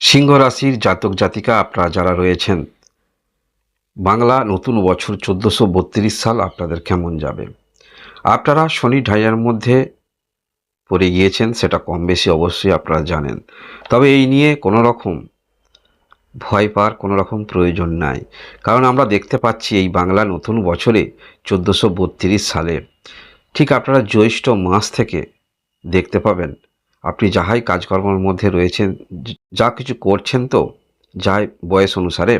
সিংহ রাশির জাতক জাতিকা আপনারা যারা রয়েছেন, বাংলা নতুন বছর চোদ্দোশো সাল আপনাদের কেমন যাবে? আপনারা শনি ঢাইয়ার মধ্যে পড়ে গিয়েছেন, সেটা কম বেশি অবশ্যই আপনারা জানেন। তবে এই নিয়ে কোনো রকম ভয় পাওয়ার কোনো রকম প্রয়োজন নাই। কারণ আমরা দেখতে পাচ্ছি এই বাংলা নতুন বছরে চোদ্দোশো সালে ঠিক আপনারা জ্যৈষ্ঠ মাস থেকে দেখতে পাবেন আপনি যাহাই কাজকর্মের মধ্যে রয়েছেন, যা কিছু করছেন তো, যাই বয়স অনুসারে,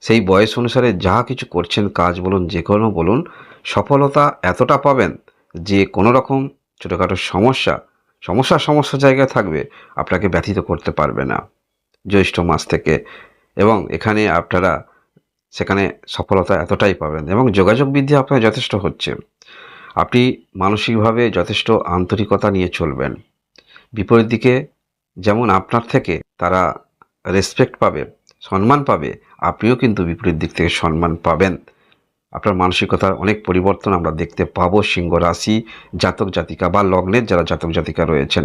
সেই বয়স অনুসারে যা কিছু করছেন কাজ বলুন, যে কোনো বলুন, সফলতা এতটা পাবেন যে কোনো রকম ছোটোখাটো সমস্যা সমস্যা সমস্যা জায়গায় থাকবে, আপনাকে ব্যথিত করতে পারবে না। জ্যৈষ্ঠ মাস থেকে এবং এখানে আপনারা, সেখানে সফলতা এতটাই পাবেন এবং যোগাযোগ বৃদ্ধি আপনার যথেষ্ট হচ্ছে। আপনি মানসিকভাবে যথেষ্ট আন্তরিকতা নিয়ে চলবেন। বিপরীত দিকে যেমন আপনার থেকে তারা রেসপেক্ট পাবে, সম্মান পাবে, আপনিও কিন্তু বিপরীত দিক থেকে সম্মান পাবেন। আপনার মানসিকতার অনেক পরিবর্তন আমরা দেখতে পাবো সিংহ রাশি, জাতক জাতিকা বা লগ্নের যারা জাতক জাতিকা রয়েছেন।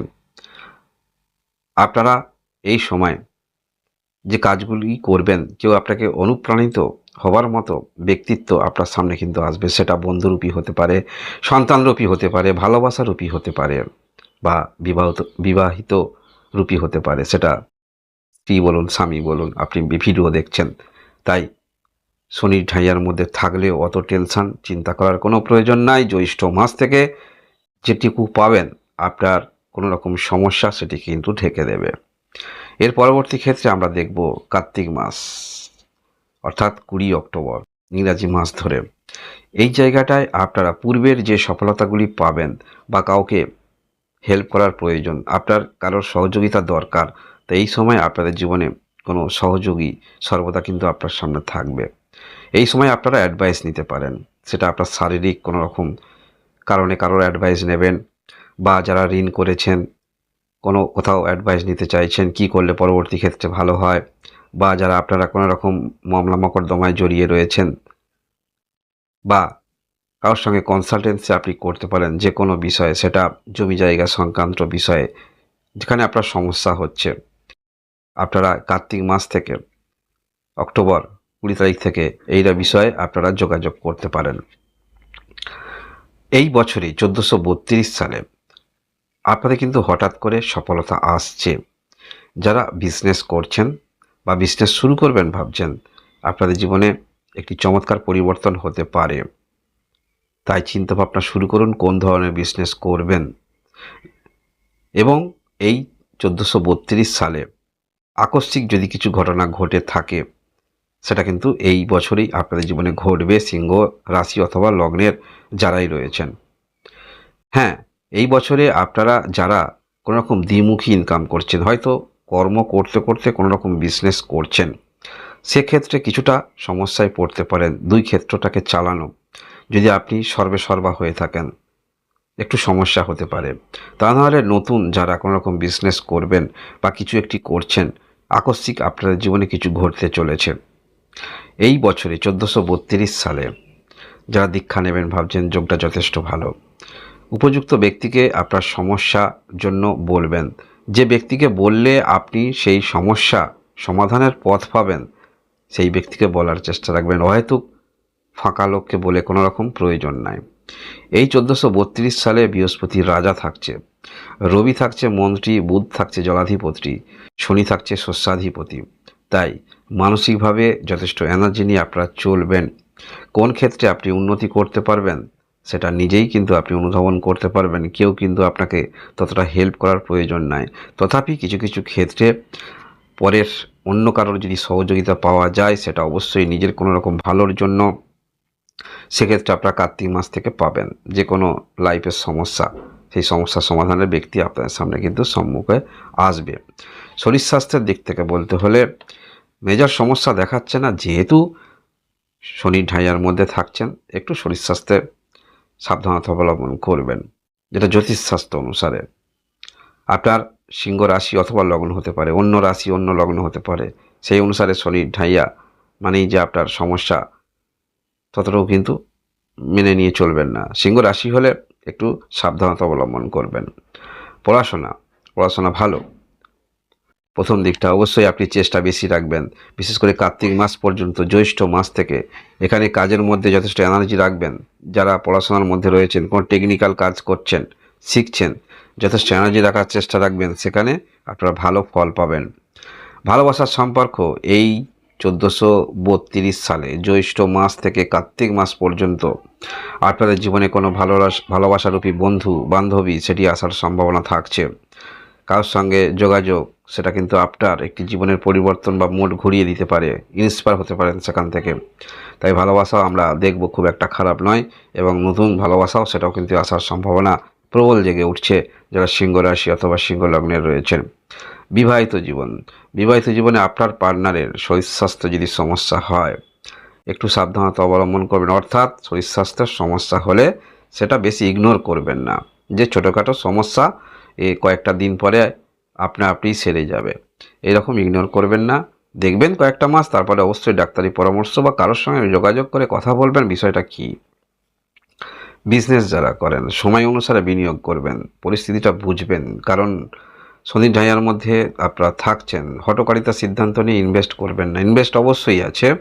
আপনারা এই সময় যে কাজগুলি করবেন, কেউ আপনাকে অনুপ্রাণিত হবার মতো ব্যক্তিত্ব আপনার সামনে কিন্তু আসবে। সেটা বন্ধুরূপী হতে পারে, সন্তানরূপী হতে পারে, ভালোবাসারূপী হতে পারে। বা বিবাহিত বিবাহিত রূপী হতে পারে। সেটা স্ত্রী বলুন, স্বামী বলুন, আপনি ভিডিও দেখছেন। তাই শনির ঢাইয়ার মধ্যে থাকলেও অত টেনশান, চিন্তা করার কোনো প্রয়োজন নাই। জ্যৈষ্ঠ মাস থেকে যেটুকু পাবেন, আপনার কোনো রকম সমস্যা সেটি কিন্তু ঢেকে দেবে। এর পরবর্তী ক্ষেত্রে আমরা দেখব কার্তিক মাস, অর্থাৎ কুড়ি অক্টোবর, ইংরাজি মাস ধরে। এই জায়গাটায় আপনারা পূর্বের যে সফলতাগুলি পাবেন বা কাউকে হেল্প করার প্রয়োজন। আপনার কারোর সহযোগিতা দরকার, তো এই সময় আপনাদের জীবনে কোনো সহযোগী সর্বদা কিন্তু আপনার সামনে থাকবে। এই সময় আপনারা অ্যাডভাইস নিতে পারেন। সেটা আপনার শারীরিক কোনো রকম কারণে কারোর অ্যাডভাইস নেবেন বা যারা ঋণ করেছেন, কোনো কোথাও অ্যাডভাইস নিতে চাইছেন, কি করলে পরবর্তী ক্ষেত্রে ভালো হয়, বা যারা আপনারা কোনো রকম মামলা মকদ্দমায় জড়িয়ে রয়েছেন, বা কারোর সঙ্গে কনসালটেন্সি আপনি করতে পারেন যে কোনো বিষয়ে, সেটা জমি জায়গা সংক্রান্ত বিষয়ে, যেখানে আপনার সমস্যা হচ্ছে। আপনারা কার্তিক মাস থেকে অক্টোবর কুড়ি তারিখ থেকে এইটা বিষয়ে আপনারা যোগাযোগ করতে পারেন। এই বছরই চোদ্দোশো সালে আপনাদের কিন্তু হঠাৎ করে সফলতা আসছে। যারা বিজনেস করছেন বা বিজনেস শুরু করবেন ভাবছেন, আপনাদের জীবনে একটি চমৎকার পরিবর্তন হতে পারে। তাই চিন্তাভাবনা শুরু করুন, কোন ধরনের বিজনেস করবেন। এবং এই চোদ্দোশো সালে আকস্মিক যদি কিছু ঘটনা ঘটে থাকে, সেটা কিন্তু এই বছরেই আপনাদের জীবনে ঘটবে, সিংহ, রাশি অথবা লগ্নের যারাই রয়েছেন। হ্যাঁ এই বছরে আপনারা যারা কোনো রকম দ্বিমুখী ইনকাম করছেন, হয়তো কর্ম করতে করতে কোনো রকম বিজনেস করছেন, সেক্ষেত্রে কিছুটা সমস্যায় পড়তে পারেন। দুই ক্ষেত্রটাকে চালানো। যদি আপনি সর্বে সর্বা হয়ে থাকেন, একটু সমস্যা হতে পারে। তা নাহলে নতুন যারা কোনো রকম বিজনেস করবেন বা কিছু একটি করছেন, আকস্মিক আপনাদের জীবনে কিছু ঘটতে চলেছে। এই বছরে চোদ্দোশো সালে যারা দীক্ষা নেবেন ভাবছেন যোগটা যথেষ্ট ভালো। উপযুক্ত ব্যক্তিকে আপনার সমস্যা জন্য বলবেন। যে ব্যক্তিকে বললে আপনি সেই সমস্যা সমাধানের পথ পাবেন, সেই ব্যক্তিকে বলার চেষ্টা রাখবেন। অহেতুক ফাঁকা লোককে বলে কোনো রকম প্রয়োজন নাই। এই চোদ্দোশো সালে বৃহস্পতি রাজা থাকছে। রবি থাকছে মন্ত্রী, বুধ থাকছে জলাধিপতি, শনি থাকছে শস্যাধিপতি। তাই মানসিকভাবে যথেষ্ট এনার্জি নিয়ে আপনারা চলবেন। কোন ক্ষেত্রে আপনি উন্নতি করতে পারবেন, সেটা নিজেই কিন্তু আপনি অনুধাবন করতে পারবেন। কেউ কিন্তু আপনাকে ততটা হেল্প করার প্রয়োজন নাই। তথাপি কিছু কিছু ক্ষেত্রে পরের অন্য কারোর যদি সহযোগিতা পাওয়া যায়, সেটা অবশ্যই নিজের কোনো রকম ভালোর জন্য সেক্ষেত্রে আপনার কার্তিক মাস থেকে পাবেন যে কোনো লাইফের সমস্যা। সেই সমস্যার সমাধানের ব্যক্তি আপনার সামনে কিন্তু সম্মুখে আসবে। শরীর স্বাস্থ্যের দিক থেকে বলতে হলে মেজর সমস্যা দেখাচ্ছে না, যেহেতু শনি ঢাইয়ার মধ্যে থাকছেন, একটু শরীর স্বাস্থ্যে সাবধানতা অবলম্বন করবেন। যেটা জ্যোতিষশাস্ত্র অনুসারে। আপনার সিংহ রাশি অথবা লগ্ন হতে পারে, অন্য রাশি অন্য লগ্ন হতে পারে। সেই অনুসারে শনি ঢাইয়া মানেই যে আপনার সমস্যা ততটাও কিন্তু মেনে নিয়ে চলবেন না। সিংহ রাশি হলে একটু সাবধানতা অবলম্বন করবেন। পড়াশোনা পড়াশোনা ভালো। প্রথম দিকটা অবশ্যই আপনি চেষ্টা বেশি রাখবেন। বিশেষ করে কার্তিক মাস পর্যন্ত, জ্যৈষ্ঠ মাস থেকে। এখানে কাজের মধ্যে যথেষ্ট এনার্জি রাখবেন। যারা পড়াশোনার মধ্যে রয়েছেন, কোনো টেকনিক্যাল কাজ করছেন, শিখছেন, যথেষ্ট এনার্জি রাখার চেষ্টা রাখবেন। সেখানে আপনারা ভালো ফল পাবেন। ভালোবাসার সম্পর্ক, এই চোদ্দোশো বত্রিশ সালে জ্যৈষ্ঠ মাস থেকে কার্তিক মাস পর্যন্ত আপনাদের জীবনে কোনো ভালোবাস, ভালোবাসারূপী বন্ধু, বান্ধবী সেটি আসার সম্ভাবনা থাকছে। কারোর সঙ্গে যোগাযোগ, সেটা কিন্তু আপনার একটি জীবনের পরিবর্তন বা মুড ঘুরিয়ে দিতে পারে ইন্সপায়ার হতে পারেন সেখান থেকে। তাই ভালোবাসাও আমরা দেখব খুব একটা খারাপ নয় এবং নতুন ভালোবাসাও সেটাও কিন্তু আসার সম্ভাবনা প্রবল জেগে উঠছে যারা সিংহ রাশি অথবা সিংহ লগ্নের রয়েছেন। বিবাহিত জীবন। বিবাহিত জীবনে আপনার পার্টনারের শরীর স্বাস্থ্য যদি সমস্যা হয়, একটু সাবধানতা অবলম্বন করবেন। অর্থাৎ শরীর স্বাস্থ্যের সমস্যা হলে সেটা বেশি ইগনোর করবেন না। যে ছোটোখাটো সমস্যা, এ কয়েকটা দিন পরে আপনা আপনি সেরে যাবে। এরকম ইগনোর করবেন না। দেখবেন কয়েকটা মাস, তারপরে অবশ্যই ডাক্তারি পরামর্শ বা কারোর সঙ্গে যোগাযোগ করে কথা বলবেন। বিষয়টা কী? বিজনেস যারা করেন, সময় অনুসারে বিনিয়োগ করবেন, পরিস্থিতিটা বুঝবেন। কারণ শনি ঢাইয়ার মধ্যে আপনারা থাকছেন, হটকারিতা সিদ্ধান্ত নিয়ে ইনভেস্ট করবেন না। ইনভেস্ট অবশ্যই আছে,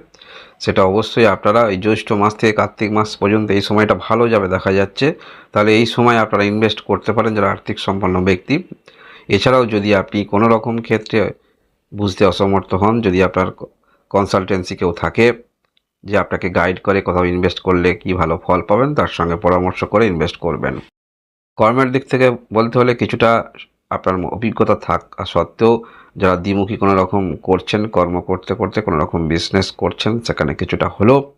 সেটা অবশ্যই আপনারা এই জ্যৈষ্ঠ মাস থেকে কার্তিক মাস পর্যন্ত এই সময়টা ভালো যাবে দেখা যাচ্ছে। তাহলে এই সময় আপনারা ইনভেস্ট করতে পারেন যারা আর্থিক সম্পন্ন ব্যক্তি। এছাড়াও যদি আপনি কোনো রকম ক্ষেত্রে বুঝতে অসমর্থ হন, যদি আপনার কনসালটেন্সি কেউ থাকে যে আপনাকে গাইড করে কোথাও ইনভেস্ট করলে কি ভালো ফল পাবেন, তার সঙ্গে পরামর্শ করে ইনভেস্ট করবেন। কর্মের দিক থেকে বলতে হলে কিছুটা আপনার অভিজ্ঞতা থাকা। সত্ত্বেও যারা দ্বিমুখী কোনো রকম করছেন, কর্ম করতে করতে কোনো রকম বিজনেস করছেন, সেখানে কিছুটা হলেও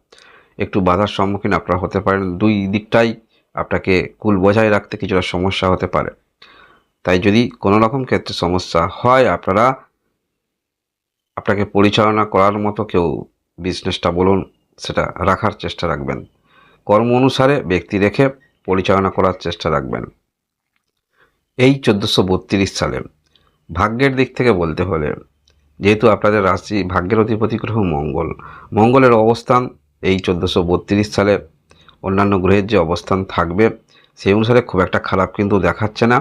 একটু বাধার সম্মুখীন আপনারা হতে পারেন। দুই দিকটাই আপনাকে কুল বজায় রাখতে কিছুটা সমস্যা হতে পারে। তাই যদি কোনো রকম ক্ষেত্রে সমস্যা হয়, আপনারা আপনাকে পরিচালনা করার মতো কেউ বিজনেসটা বলুন, সেটা রাখার চেষ্টা রাখবেন। কর্ম অনুসারে ব্যক্তি রেখে পরিচালনা করার চেষ্টা রাখবেন। এই চোদ্দোশো বত্রিশ সালে ভাগ্যের দিক থেকে বলতে হলে, যেহেতু আপনাদের রাশি ভাগ্যের অধিপতি গ্রহ মঙ্গল, মঙ্গলের অবস্থান এই চোদ্দোশো বত্রিশ সালে অন্যান্য গ্রহের যে অবস্থান থাকবে, সেই অনুসারে খুব একটা খারাপ কিন্তু দেখাচ্ছে না।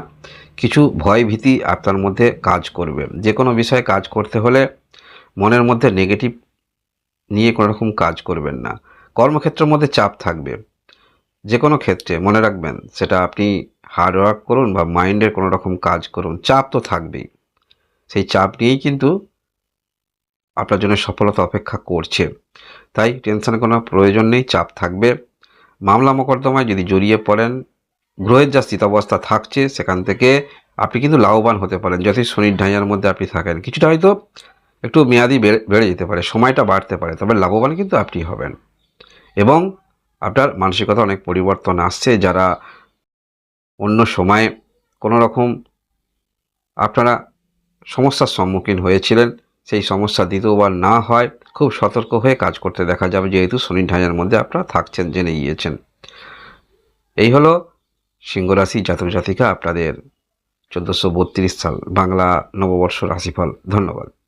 কিছু ভয় ভীতি আপনার মধ্যে কাজ করবে। যে কোনো বিষয়ে কাজ করতে হলে মনের মধ্যে নেগেটিভ নিয়ে কোনো রকম কাজ করবেন না। কর্মক্ষেত্রের মধ্যে চাপ থাকবে। যে কোনো ক্ষেত্রে, মনে রাখবেন, সেটা আপনি হার্ডওয়ার্ক করুন বা মাইন্ডের কোনো রকম কাজ করুন, চাপ তো থাকবেই। সেই চাপ নিয়েই কিন্তু আপনার জন্য সফলতা অপেক্ষা করছে। তাই টেনশনের কোনো প্রয়োজন নেই, চাপ থাকবে। মামলা মোকদ্দমায় যদি জড়িয়ে পড়েন, গ্রহের যা স্থিতাবস্থা থাকছে, সেখান থেকে আপনি কিন্তু লাভবান হতে পারেন। যতই শনির ঢাইয়ার মধ্যে আপনি থাকেন, কিছুটা হয়তো একটু মেয়াদি বেড়ে বেড়ে যেতে পারে, সময়টা বাড়তে পারে, তবে লাভবান কিন্তু আপনি হবেন। এবং আপনার মানসিকতা অনেক পরিবর্তন আসছে, যারা অন্য সময়ে কোনো রকম আপনারা সমস্যার সম্মুখীন হয়েছিলেন, সেই সমস্যা দ্বিতীয়বার না হয়, খুব সতর্ক হয়ে কাজ করতে দেখা যাবে, যেহেতু শনি ঢাইয়ার মধ্যে আপনারা থাকছেন, জেনে গিয়েছেন। এই হলো সিংহরাশি জাতক জাতিকা আপনাদের চোদ্দোশো সাল বাংলা নববর্ষ রাশিফল। ধন্যবাদ।